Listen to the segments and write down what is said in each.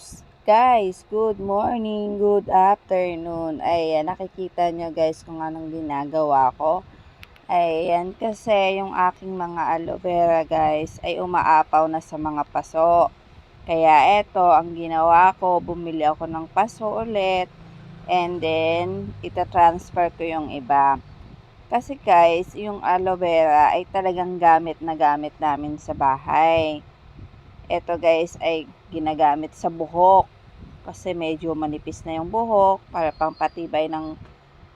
Oops! Guys, good morning, good afternoon. Ayan, nakikita nyo guys kung anong ginagawa ko. Ayan, kasi yung aking mga aloe vera guys ay umaapaw na sa mga paso. Kaya eto, ang ginawa ko, bumili ako ng paso ulit. And then, ita-transfer ko yung iba. Kasi guys, yung aloe vera ay talagang gamit na gamit namin sa bahay. Ito guys ay ginagamit sa buhok kasi medyo manipis na yung buhok para pampatibay ng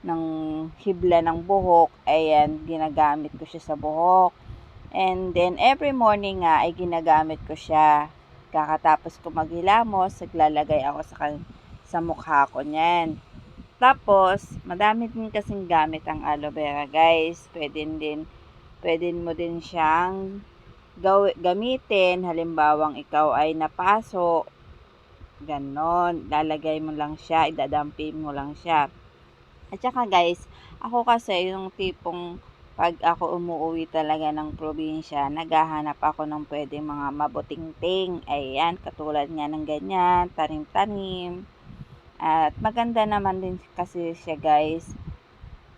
ng hibla ng buhok. Ayan, ginagamit ko siya sa buhok. And then every morning nga ay ginagamit ko siya. Kakatapos ko maghilamos, naglalagay ako sa sa mukha ko niyan. Tapos, madami din kasing gamit ang aloe vera, guys. Pwede din, pwede mo din siyang gamitin. Halimbawang ikaw ay napaso, ganon. Lalagay mo lang siya, idadampi mo lang siya. At saka guys, ako kasi yung tipong pag ako umuwi talaga ng probinsya, naghahanap ako ng pwede mga mabuting-ting. Ayan, katulad nga ng ganyan, tanim-tanim. At maganda naman din kasi siya guys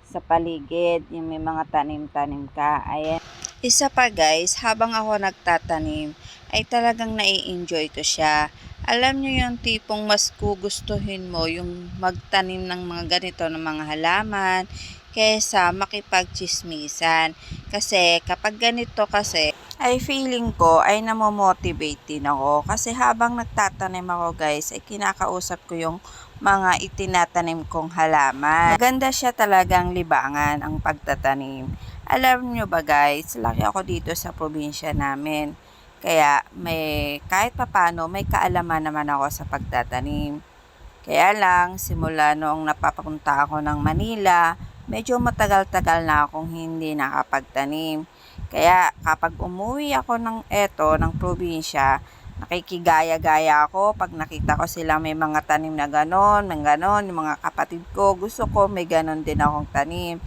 sa paligid, yung may mga tanim-tanim ka. Ayan. Isa pa guys, habang ako nagtatanim, ay talagang nai-enjoy ko siya. Alam nyo yung tipong mas gugustuhin mo yung magtanim ng mga ganito ng mga halaman kaysa makipagchismisan. Kasi kapag ganito kasi, ay feeling ko ay namomotivate din ako. Kasi habang nagtatanim ako guys, ay kinakausap ko yung mga itinatanim kong halaman. Maganda siya talagang libangan ang pagtatanim. Alam nyo ba guys, laki ako dito sa probinsya namin. Kaya may kahit papano may kaalaman naman ako sa pagtatanim. Kaya lang simula noong napapunta ako ng Manila, medyo matagal-tagal na akong hindi nakapagtanim. Kaya kapag umuwi ako ng eto, ng probinsya, nakikigaya-gaya ako pag nakita ko sila may mga tanim na ganon, may ganon, yung mga kapatid ko, gusto ko may ganon din akong tanim.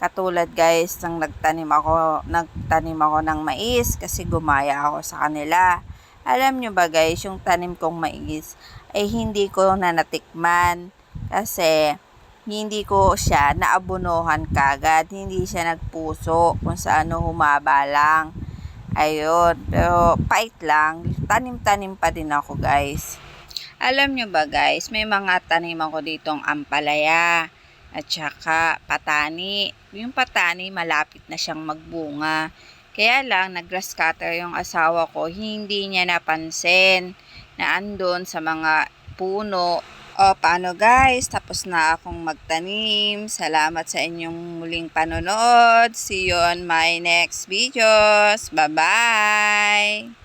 Katulad guys, nang nagtanim ako, nagtanim ako ng mais kasi gumaya ako sa kanila. Alam nyo ba guys, yung tanim kong mais ay hindi ko na natikman kasi hindi ko siya naabunuhan kagad, hindi siya nagpuso kung saan humaba lang. Ayun, pero pait lang, tanim-tanim pa din ako guys. Alam nyo ba guys, may mga tanim ako ditong ampalaya at saka patani. Yung patani malapit na siyang magbunga. Kaya lang, cutter yung asawa ko, hindi niya napansin na andon sa mga puno. O, paano guys? Tapos na akong magtanim. Salamat sa inyong muling panonood. See you on my next videos. Bye-bye!